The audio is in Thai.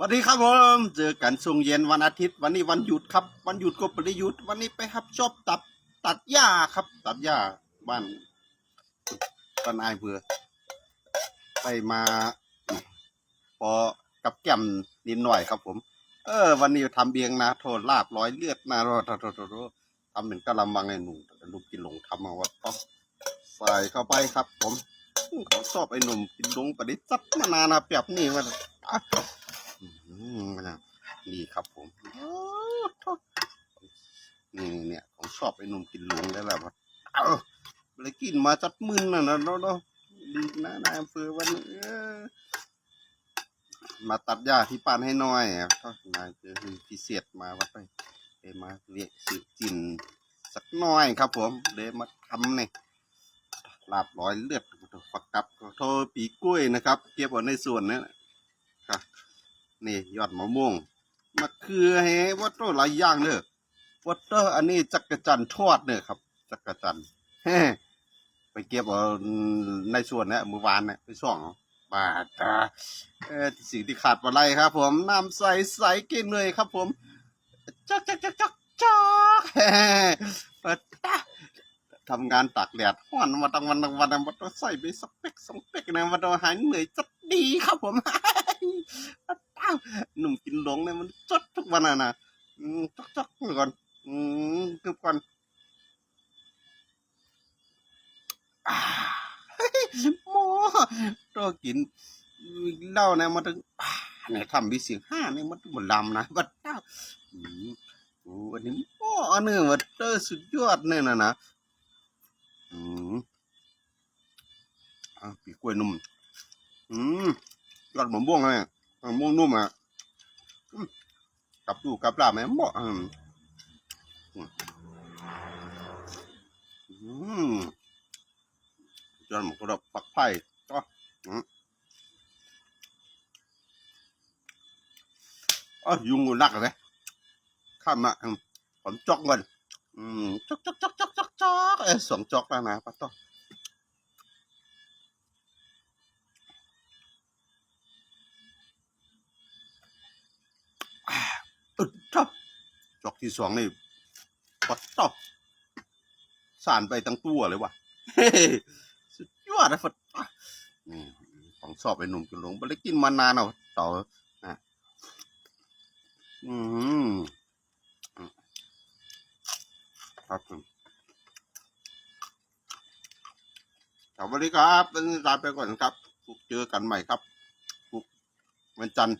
สวัสดีครับผมเจอกันช่วงเย็นวันอาทิตย์ วันนี้วันหยุดครับ วันหยุดก็ไม่ได้หยุดวันนี้ไปครับชอบตัดตัดหญ้าครับ ตัดหญ้าบ้านบ้านอเบื่อไปมาพอกับแก้มนิดหน่อยครับผม เออ วันนี้ทำเบียงนะโทษลาบร้อยเลือดนะโทษโทษโทษโททำหนึ่งกะละมังไอ้หนุ่มหนุ่มกินหลงทำมาว่าต้องใส่เข้าไปครับ ผมเขาชอบไอ้หนุ่มกินหลงปฏิจัดมานานนะเปรียบนี่มั นี่ครับผมนี่เนี่ยผมชอบไอ้นมกินหลงได้แล้วเอ้าเลยกินมาจัดมึนน่ะนะเนาะดีนะนายอำเภอวันนี้มาตัดหญ้าที่ปานให้หน่อยอะก็นายเจอพิเศษมาวัดไปเดมาเรียกสืบจินสักหน่อยครับผมเดยวมาทำเนี่ยลาบร้อยเลือดฝักกับโทษปีกล้วยนะครับ เก็บไว้ในส่วนนี้น นี่ยอดมะม่วงมะเขือเฮวัตโตหลายอย่างเนอะวัตโตอันนี้จักรจันทอดเนอะครับ จักรจันทร์เฮ้ไปเก็บเอาในส่วนนี้เมื่อวานเนี่ยไปส่องเอาบาดตาเออสิ่งที่ขาดอะไรครับ ผมน้ำใสใสก่งเลยครับผมจักจักจักจักจักเฮ้เปิดตาทำงานตากแดดห้อนมาตั้งวันตั้งวันมาต้องใส่ไปสเปกสองเปกนะมาต้องหายเหนื่อยจัดดีครับผมอ้าว หนุ่มกินหลงเนี่ยมันจดทุกวันอะนะอืมจกจกก่อนอืมกึบก่อนอ่าเฮ้ยหมอตัวกินเล้าเนี่ยมันถึงอ่าเนี่ยทำวิเสียงห้าเนี่ยมันหมดลำนะบัดเจ้าอืมโอ้อันนี้หมออันนี้มันเตอร์สุดยอดเนี่ยนะนะอืมอะปีกล้วยนุ่มอืมยอดหมะม่วงเลย มะม่วงนุ่มอะกับดูกับลาบไหมเหมาะอืมอืมจนหมกระดกปักไผ่ก็อืมอ๋อยุงนักเลยข้ามมาผมจอกเงินอืมจอกจอกจอกจอกจอกจอกเอ้สองจอกแล้วนะป้าต้ออึดทับจอก ที่สองนี่ปัดต่อสานไปทั้งตัวเลยว่ะเฮ้สุดยอดนะฟัดอะนี่ของชอบไอ้หนุ่มกินหลงไม่ได้กินมานานเอาต่อนะอืมครับสวัสดีครับเป็นลาไปก่อนครับ เจอกันใหม่ครับ วันจันทร์